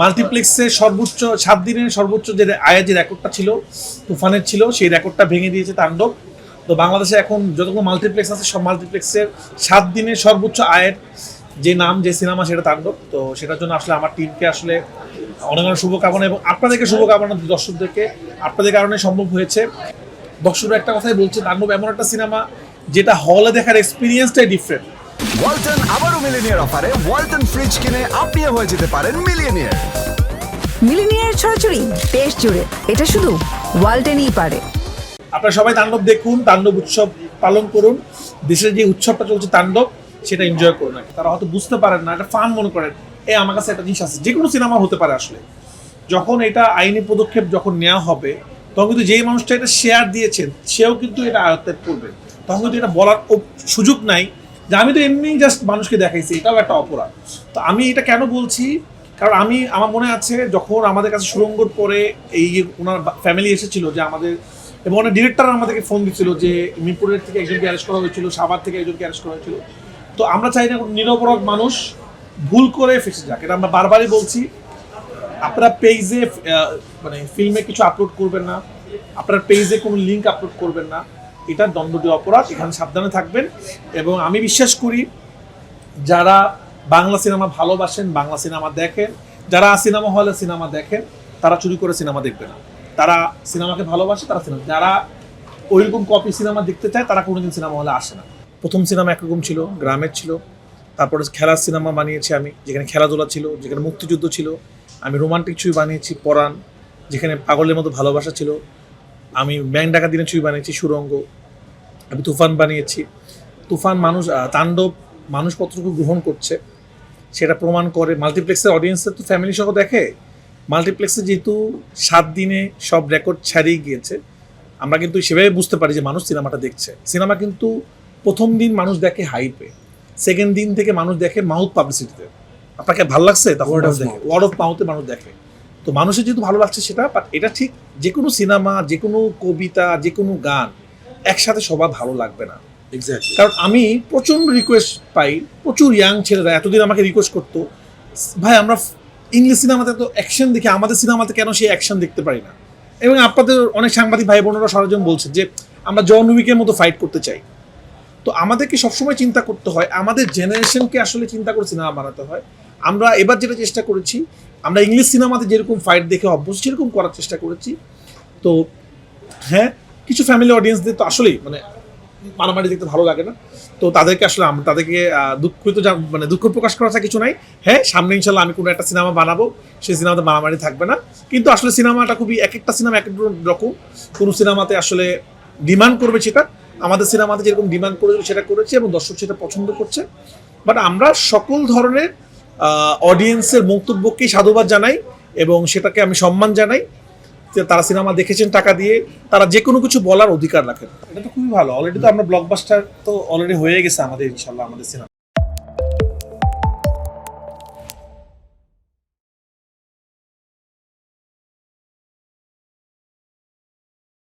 মাল্টিপ্লেক্সের সর্বোচ্চ, সাত দিনের সর্বোচ্চ যে আয়ের যে রেকর্ডটা ছিল, তুফানের ছিল, সেই রেকর্ডটা ভেঙে দিয়েছে তাণ্ডব। তো বাংলাদেশে এখন যতগুলো মাল্টিপ্লেক্স আছে, সব মাল্টিপ্লেক্সের সাত দিনের সর্বোচ্চ আয়ের যে নাম, যে সিনেমা, সেটা তাণ্ডব। তো সেটার জন্য আসলে আমার টিমকে আসলে অনেক অনেক শুভকামনা এবং আপনাদেরকে শুভকামনা দর্শকদেরকে। আপনাদের কারণে সম্ভব হয়েছে। দর্শকরা একটা কথাই বলছে, তাণ্ডব এমন একটা সিনেমা, যেটা হলে দেখার এক্সপিরিয়েন্সটাই ডিফারেন্ট মিলিনিয়ার অফারে ওয়ালটন ফ্রিজ কিনে আপনিও হয়ে যেতে পারেন মিলিয়নিয়ার মিলিনিয়ার ছড়াছড়ি দেশ জুড়ে। এটা শুধু ওয়ালটেনই পারে। আপনারা সবাই তাণ্ডব দেখুন তাণ্ডব উৎসব পালন করুন। দেশের যে উৎসবটা চলছে তাণ্ডব সেটা এনজয় করুন আর কি। তারা হয়তো বুঝতে পারেন না এটা ফান মনে করেন এ আমার কাছে একটা জিনিস আছে। যে কোনো সিনেমা হতে পারে আসলে। যখন এটা আইনি পদক্ষেপ যখন নেওয়া হবে তখন কিন্তু যেই মানুষটা এটা শেয়ার দিয়েছেন সেও কিন্তু এটা আয়ত্তের করবে। তখন কিন্তু এটা বলার সুযোগ নাই যে আমি তো এমনি জাস্ট মানুষকে দেখাইছি, এটাও একটা অপরাধ। তো আমি এটা কেন বলছি? কারণ আমি, আমার মনে আছে যখন আমাদের কাছে সুরঙ্গর পরে এই ওনার ফ্যামিলি এসেছিল যে আমাদের, এবং অনেক ডিরেক্টর আমাদেরকে ফোন দিচ্ছিল যে মিরপুরের থেকে একজনকে অ্যারেস্ট করা হয়েছিল, সাভার থেকে একজনকে অ্যারেস্ট করা হয়েছিল। তো আমরা চাই না নিরপরাধ মানুষ ভুল করে ফেসে যাক। এটা আমরা বারবারই বলছি। আপনারা পেজে মানে ফিল্মে কিছু আপলোড করবেন না। আপনার পেজে কোনো লিঙ্ক আপলোড করবেন না। এটা দণ্ডনীয় অপরাধ, এখানে সাবধানে থাকবেন। এবং আমি বিশ্বাস করি, যারা বাংলা সিনেমা ভালোবাসেন, বাংলা সিনেমা দেখেন, যারা সিনেমা হলে সিনেমা দেখেন, তারা চুরি করে সিনেমা দেখবে না। তারা সিনেমাকে ভালোবাসে, তারা সিনেমা যারা ওইরকম কপি সিনেমা দেখতে চায়, তারা কোনোদিন সিনেমা হলে আসে না। প্রথম সিনেমা একরকম ছিল, গ্রামের ছিল। তারপরে খেলার সিনেমা বানিয়েছি আমি, যেখানে খেলাধুলা ছিল, যেখানে মুক্তিযুদ্ধ ছিল। আমি রোমান্টিক ছবি বানিয়েছি, পরাণ, যেখানে পাগলের মতো ভালোবাসা ছিল। আমি ব্যাং ডাকা দিনের ছবি বানিয়েছি সুরঙ্গ। আমি তুফান বানিয়েছি। তুফান মানুষ তাণ্ডব মানুষ কতটুকু গ্রহণ করছে। সেটা প্রমাণ করে মাল্টিপ্লেক্সের অডিয়েন্সের তো ফ্যামিলি সহ দেখে। মাল্টিপ্লেক্সে যেহেতু সাত দিনে সব রেকর্ড ছাড়িয়ে গিয়েছে আমরা কিন্তু সেভাবে বুঝতে পারি যে মানুষ সিনেমাটা দেখছে। সিনেমা কিন্তু প্রথম দিন মানুষ দেখে হাইপে সেকেন্ড দিন থেকে মানুষ দেখে মাউথ পাবলিসিটিতে আপনাকে ভালো লাগছে? তখন ওয়ার্ড অফ মাউথে মানুষ দেখে। তো মানুষের যেহেতু ভালো লাগছে সেটা বাট এটা ঠিক যে কোনো সিনেমা যে কোনো কবিতা যে কোনো গান একসাথে সবার ভালো লাগবে না। কারণ আমি প্রচণ্ড রিকোয়েস্ট পাই প্রচুর ইয়াং ছেলেরা এতদিন আমাকে রিকোয়েস্ট করতো ভাই আমরা ইংলিশ সিনেমাতে তো অ্যাকশন দেখি আমাদের সিনেমাতে কেন সেই অ্যাকশন দেখতে পারি না? এবং আপনাদের অনেক সাংবাদিক ভাই বোনেরা সরজন বলছে যে আমরা জন উইকের মতো ফাইট করতে চাই। তো আমাদেরকে সবসময় চিন্তা করতে হয় আমাদের জেনারেশনকে আসলে চিন্তা করে সিনেমা বানাতে হয়। আমরা এবার যেটা চেষ্টা করেছি আমরা ইংলিশ সিনেমাতে যেরকম ফাইট দেখে অভ্যস্ত, সেরকম করার চেষ্টা করেছি। তো হ্যাঁ কিছু ফ্যামিলি অডিয়েন্সদের তো আসলেই মানে মারামারি দেখতে ভালো লাগে না। তো তাদেরকে আসলে আমরা তাদেরকে দুঃখিত মানে দুঃখ প্রকাশ করার কিছু নাই। হ্যাঁ সামনে ইনশাল্লাহ আমি কোনো একটা সিনেমা বানাবো, সেই সিনেমাতে মারামারি থাকবে না। কিন্তু আসলে সিনেমাটা খুবই এক একটা সিনেমা এক রকম কোনো সিনেমাতে আসলে ডিমান্ড করবে সেটা। আমাদের সিনেমাতে যেরকম ডিমান্ড করেছিল সেটা করেছে এবং দর্শক সেটা পছন্দ করছে। বাট আমরা সকল ধরনের অডিয়েন্সের বক্তব্যকেই সাধুবাদ জানাই এবং সেটাকে আমি সম্মান জানাই যে তারা সিনেমা দেখেছেন টাকা দিয়ে, তারা যে কোনো কিছু বলার অধিকার রাখেন। এটা তো খুবই ভালো। অলরেডি তো আমরা ব্লকবাস্টার তো অলরেডি হয়ে গেছে আমাদের, ইনশাল্লাহ আমাদের সিনেমা।